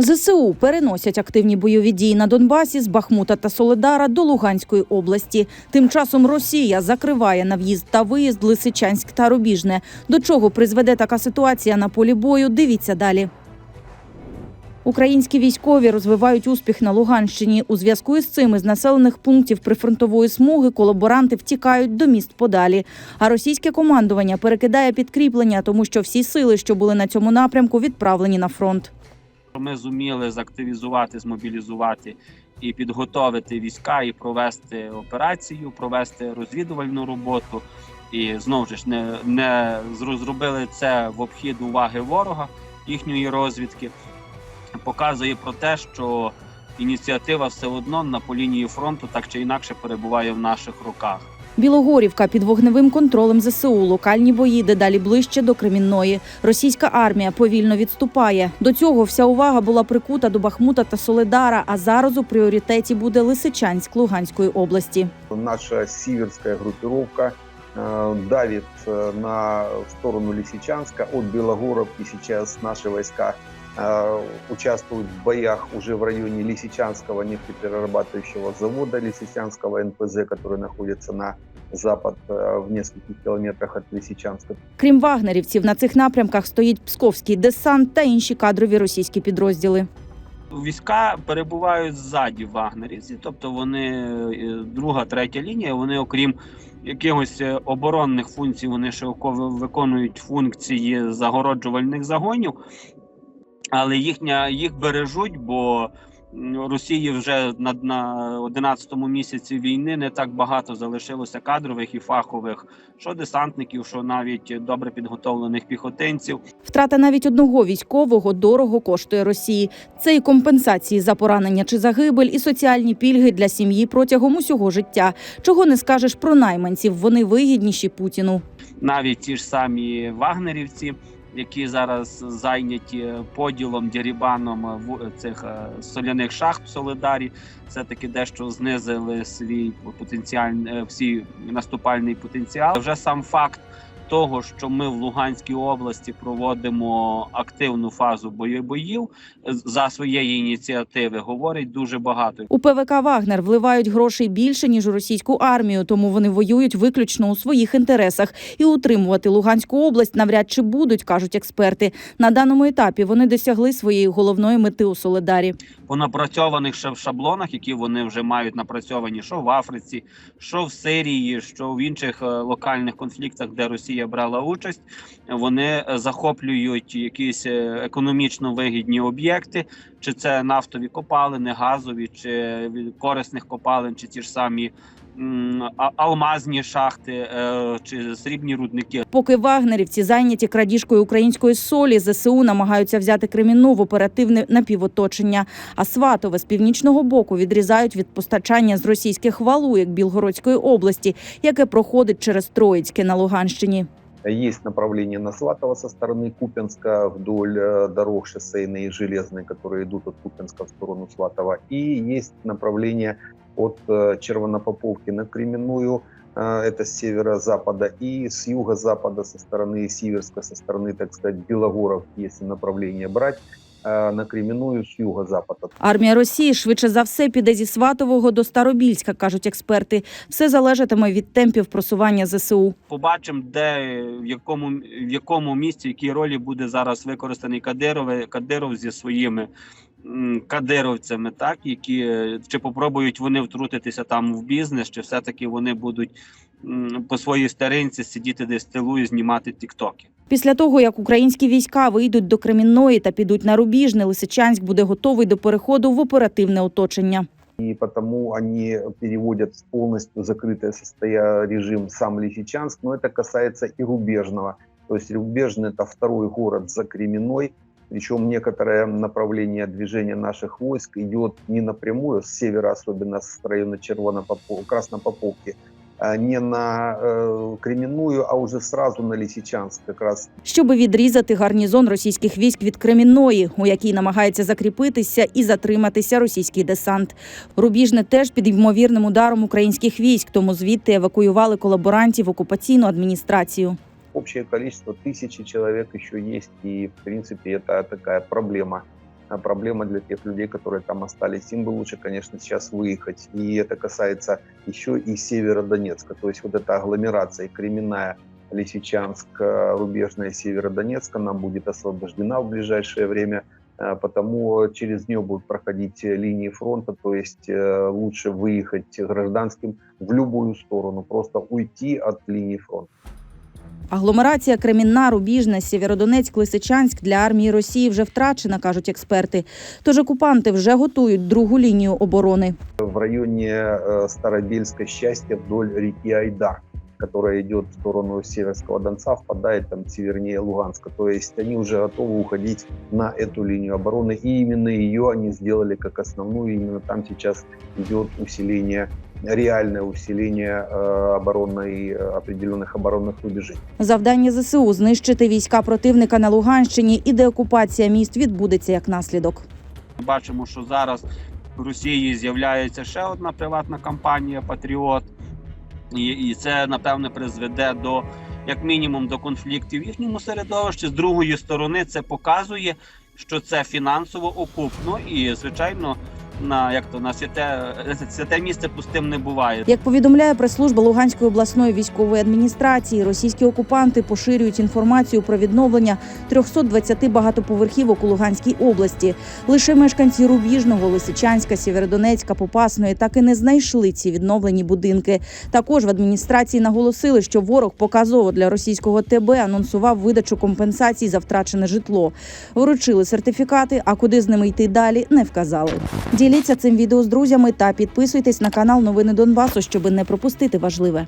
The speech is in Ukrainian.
ЗСУ переносять активні бойові дії на Донбасі з Бахмута та Соледара до Луганської області. Тим часом Росія закриває на в'їзд та виїзд Лисичанськ та Рубіжне. До чого призведе така ситуація на полі бою? Дивіться далі. Українські військові розвивають успіх на Луганщині. У зв'язку із цим із населених пунктів прифронтової смуги колаборанти втікають до міст подалі. А російське командування перекидає підкріплення, тому що всі сили, що були на цьому напрямку, відправлені на фронт. Ми зуміли зактивізувати, змобілізувати і підготовити війська, і провести операцію, провести розвідувальну роботу. І знову ж не, не зро- зробили це в обхід уваги ворога їхньої розвідки. Показує про те, що ініціатива все одно на по лінії фронту так чи інакше перебуває в наших руках. Білогорівка під вогневим контролем ЗСУ. Локальні бої дедалі ближче до Кремінної. Російська армія повільно відступає. До цього вся увага була прикута до Бахмута та Соледара. А зараз у пріоритеті буде Лисичанськ Луганської області. наша сиверская группировка э, давит э, на в сторону Лисичанска от Белогоровки. Сейчас наши войска э, участвуют в боях уже в районе Лисичанского нефтеперерабатывающего завода, Лисичанского НПЗ, который находится на запад э, в нескольких километрах от Лисичанска. Крім вагнерівців, на цих напрямках стоїть псковський десант та інші кадрові російські підрозділи. Війська перебувають ззаді вагнерівці, тобто вони е, друга, третя лінія. Вони, окрім якихось е, оборонних функцій, вони ще око- виконують функції загороджувальних загонів, але їхня їх бережуть, бо Росії вже на, на 11-му місяці війни не так багато залишилося кадрових і фахових, що десантників, що навіть добре підготовлених піхотинців. Втрата навіть одного військового дорого коштує Росії. Це і компенсації за поранення чи загибель, і соціальні пільги для сім'ї протягом усього життя. Чого не скажеш про найманців? Вони вигідніші Путіну. навіть ті ж самі вагнерівці, які зараз зайняті поділом дірібаном в- цих е, соляних шахт в Солидарі, все таки дещо знизили свій потенціальний всі наступальний потенціал. Вже сам факт. Того, що ми в Луганській області проводимо активну фазу бойових боїв за своєї ініціативи, говорить дуже багато. У ПВК Вагнер вливають грошей більше ніж у російську армію, тому вони воюють виключно у своїх інтересах. І утримувати Луганську область навряд чи будуть, кажуть експерти. На даному етапі вони досягли своєї головної мети у Соледарі. по напрацьованих ша- шаблонах, які вони вже мають напрацьовані, що в Африці, що в Сирії, що в інших е, локальних конфліктах, де Росія брала участь, вони е, захоплюють якісь е, економічно вигідні об'єкти, чи це нафтові копалини, газові, чи від корисних копалин, чи ті ж самі. Алмазні шахти е, чи срібні рудники. Поки вагнерівці зайняті крадіжкою української солі, ЗСУ намагаються взяти Креміну в оперативне напівоточення. А Сватове з північного боку відрізають від постачання з російських валуєк Білгородської області, яке проходить через Троїцьке на Луганщині. Есть направление на Сватово со стороны Купенска вдоль э, дорог шоссейной и железной, которые идут от Купенска в сторону Сватова. И есть направление от э, Червонопоповки на Кременную, э, это с северо-запада, и с юго-запада со стороны Сиверска, со стороны, так сказать, Белогоровки, если направление брать, на Кременную с юго-запада. Армія Росії швидше за все піде зі Сватового до Старобільська, кажуть експерти. Все залежатиме від темпів просування ЗСУ. побачимо, де в якому в якому місці, в якій ролі буде зараз використаний Кадиров, Кадиров зі своїми кадировцями, так які е, чи попробують вони втрутитися там в бізнес, чи все-таки вони будуть м, по своїй старинці сидіти десь в тилу і знімати тіктоки. Після того, як українські війська вийдуть до Кремінної та підуть на Рубіжне, Лисичанськ буде готовий до переходу в оперативне оточення. и потому они переводят в полностью закрытое состояние режим сам Лисичанск, но это касается и Рубежного. То есть Рубежный это второй город за Кременной, причем некоторое направление движения наших войск идет не напрямую, с севера, особенно с района Краснопоповки, не на э, Кременную, а уже сразу на Лисичанск, как раз щоби відрізати гарнізон російських військ від Кремінної, у якій намагається закріпитися і затриматися російський десант. Рубіжне теж під ймовірним ударом українських військ, тому звідти евакуювали колаборантів окупаційну адміністрацію. Общее количество тысячи человек еще есть, и в принципе это такая проблема а, проблема для тех людей, которые там остались. Им бы лучше, конечно, сейчас выехать. И это касается еще и Северодонецка. То есть вот эта агломерация Кременная, Лисичанск, э, Рубежная, Северодонецк, она будет освобождена в ближайшее время. Э, Потому через нее будут проходить линии фронта, то есть э, лучше выехать гражданским в любую сторону, просто уйти от линии фронта. Агломерація Кремінна, Рубіжна, Сєвєродонецьк, Лисичанськ для армії Росії вже втрачена, кажуть експерти. Тож окупанти вже готують другу лінію оборони. В районі Старобільське щастя вдоль ріки Айдар, которая идет в сторону Северского Донца, впадает там севернее Луганска. То есть они уже готовы уходить на эту линию обороны. И именно ее они сделали как основную. Именно там сейчас идет усиление реальное усиление э, оборонной, э, определенных оборонных рубежей. Завдання ЗСУ знищити війська противника на Луганщині і деокупація міст відбудеться як наслідок. Бачимо, що зараз в Росії з'являється ще одна приватна компанія Патріот, і, і це напевне призведе до як мінімум до конфліктів в їхньому середовищі. З другої сторони, це показує, що це фінансово окупно і, звичайно, на як то на святе, святе місце пустим не буває. Як повідомляє прес-служба Луганської обласної військової адміністрації, російські окупанти поширюють інформацію про відновлення 320 багатоповерхівок у Луганській області. Лише мешканці Рубіжного, Лисичанська, Сєвєродонецька, Попасної так і не знайшли ці відновлені будинки. Також в адміністрації наголосили, що ворог показово для російського ТБ анонсував видачу компенсацій за втрачене житло. Вручили сертифікати, а куди з ними йти далі, не вказали. Діліться цим відео з друзями та підписуйтесь на канал Новини Донбасу, щоб не пропустити важливе.